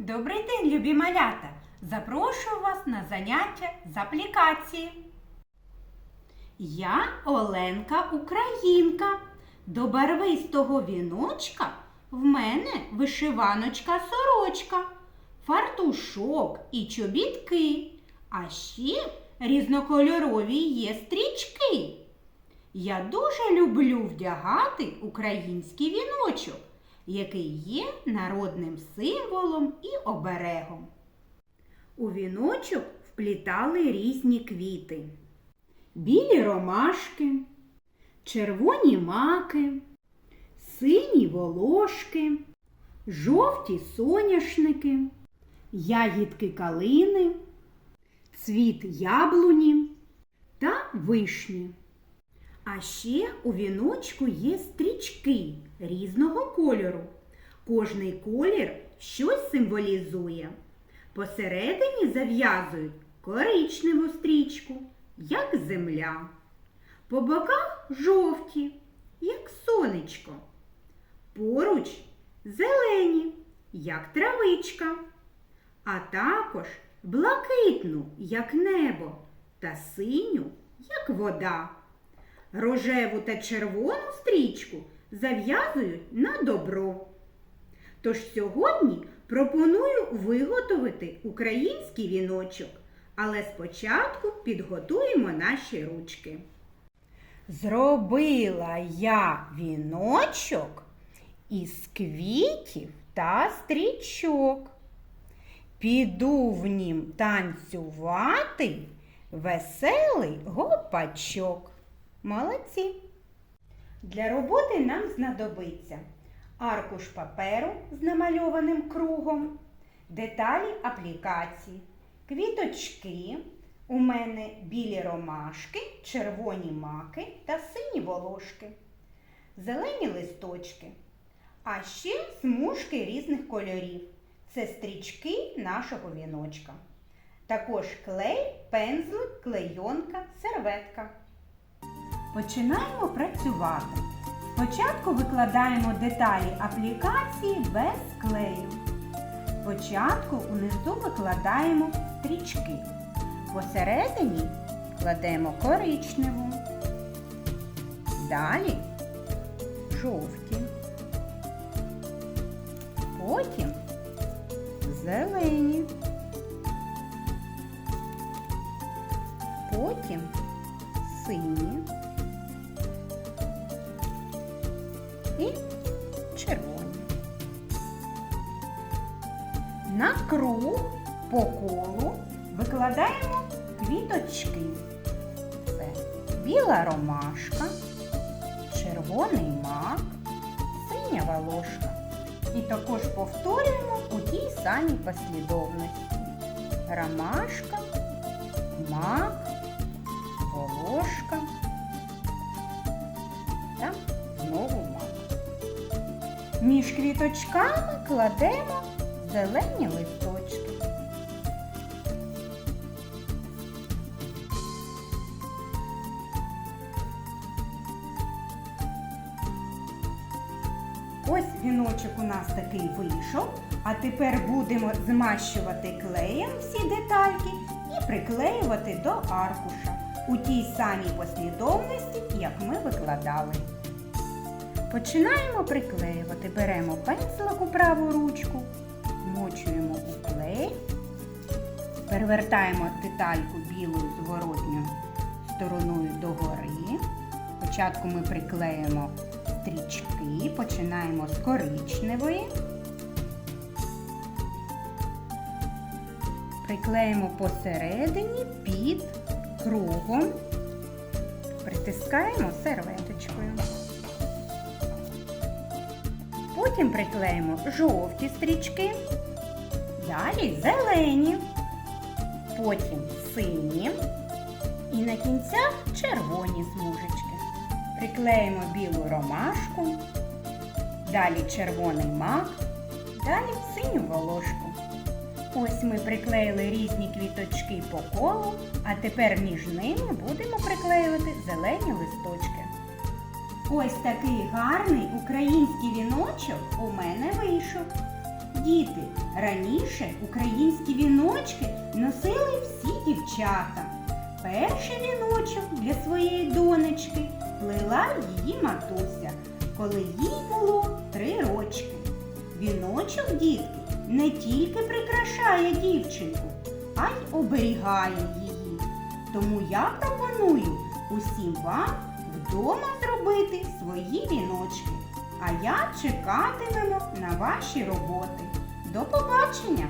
Добрий день, любі малята! Запрошую вас на заняття з аплікації. Я Оленка Українка. До барвистого віночка в мене вишиваночка сорочка, фартушок і чобітки, а ще різнокольорові є стрічки. Я дуже люблю вдягати український віночок, який є народним символом і оберегом. У віночок вплітали різні квіти. Білі ромашки, червоні маки, сині волошки, жовті соняшники, ягідки калини, цвіт яблуні та вишні. А ще у віночку є стрічки різного кольору. Кожний колір щось символізує. Посередині зав'язують коричневу стрічку, як земля. По боках жовті, як сонечко. Поруч зелені, як травичка, а також блакитну, як небо, та синю, як вода. Рожеву та червону стрічку зав'язують на добро. Тож сьогодні пропоную виготовити український віночок, але спочатку підготуємо наші ручки. Зробила я віночок із квітів та стрічок. Піду в нім танцювати веселий гопачок. Молодці! Для роботи нам знадобиться аркуш паперу з намальованим кругом, деталі аплікації, квіточки. У мене білі ромашки, червоні маки та сині волошки, зелені листочки, а ще смужки різних кольорів. Це стрічки нашого віночка. Також клей, пензлик, клейонка, серветка. Починаємо працювати. Спочатку викладаємо деталі аплікації без клею. Спочатку унизу викладаємо стрічки. Посередині кладемо коричневу. Далі жовті. Потім зелені. Потім сині. Червоні. На круг по колу викладаємо квіточки. Це біла ромашка, червоний мак, синя волошка. І також повторюємо у тій самій послідовності. Ромашка, мак, волошка та знову. Між квіточками кладемо зелені листочки. Ось віночок у нас такий вийшов, а тепер будемо змащувати клеєм всі детальки і приклеювати до аркуша у тій самій послідовності, як ми викладали. Починаємо приклеювати. Беремо пензлик у праву ручку, вмочуємо у клей, перевертаємо детальку білою зворотньою стороною догори. Спочатку ми приклеїмо стрічки, починаємо з коричневої. Приклеїмо посередині під кругом, притискаємо серветочкою. Потім приклеїмо жовті стрічки, далі зелені, потім сині і на кінцях червоні смужечки. Приклеїмо білу ромашку, далі червоний мак, далі синю волошку. Ось ми приклеїли різні квіточки по колу, а тепер між ними будемо приклеювати зелені листочки. Ось такий гарний український віночок у мене вийшов. Діти, раніше українські віночки носили всі дівчата. Перший віночок для своєї донечки плела її матуся, коли їй було три рочки. Віночок дітки не тільки прикрашає дівчинку, а й оберігає її. Тому я пропоную усім вам вдома зробити свої віночки. А я чекатимемо на ваші роботи. До побачення!